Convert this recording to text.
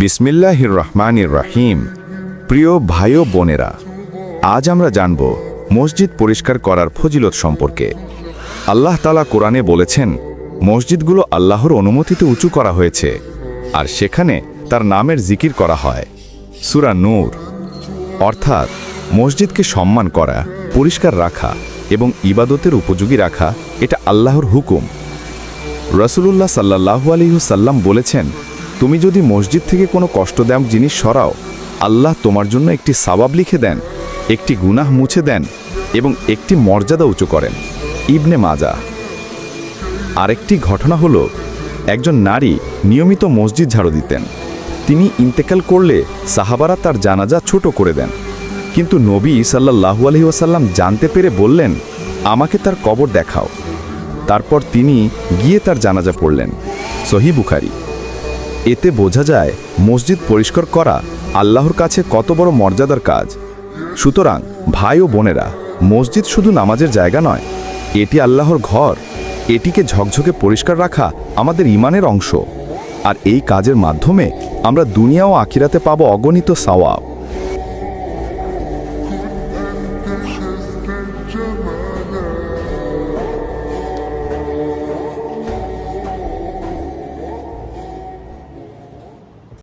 বিসমিল্লাহির রহমানির রাহিম। প্রিয় ভাই ও বোনেরা, আজ আমরা জানব মসজিদ পরিষ্কার করার ফজিলত সম্পর্কে। আল্লাহ তালা কোরআনে বলেছেন, মসজিদগুলো আল্লাহর অনুমতিতে উঁচু করা হয়েছে, আর সেখানে তার নামের জিকির করা হয়। সুরা নূর, অর্থাৎ মসজিদকে সম্মান করা, পরিষ্কার রাখা এবং ইবাদতের উপযোগী রাখা, এটা আল্লাহর হুকুম। রসুলুল্লাহ সাল্লাহু আলিহুসাল্লাম বলেছেন তুমি যদি মসজিদ থেকে কোনো কষ্টদায়ক জিনিস সরাও, আল্লাহ তোমার জন্য একটি সাবাব লিখে দেন, একটি গুনাহ মুছে দেন এবং একটি মর্যাদা উঁচু করেন। ইবনে মাজা। আরেকটি ঘটনা হলো, একজন নারী নিয়মিত মসজিদ ঝাড়ু দিতেন। তিনি ইন্তেকাল করলে সাহাবারা তার জানাজা ছোট করে দেন। কিন্তু নবী সাল্লাহু আলহি ওয়াসাল্লাম জানতে পেরে বললেন, আমাকে তার কবর দেখাও। তারপর তিনি গিয়ে তার জানাজা পড়লেন। সহি বুখারি। এতে বোঝা যায় মসজিদ পরিষ্কার করা আল্লাহর কাছে কত বড় মর্যাদার কাজ। সুতরাং ভাই ও বোনেরা, মসজিদ শুধু নামাজের জায়গা নয়, এটি আল্লাহর ঘর, এটিকে ঝকঝকে পরিষ্কার রাখা আমাদের ইমানের অংশ। আর এই কাজের মাধ্যমে আমরা দুনিয়া ও আখিরাতে পাব অগণিত সাওয়াব।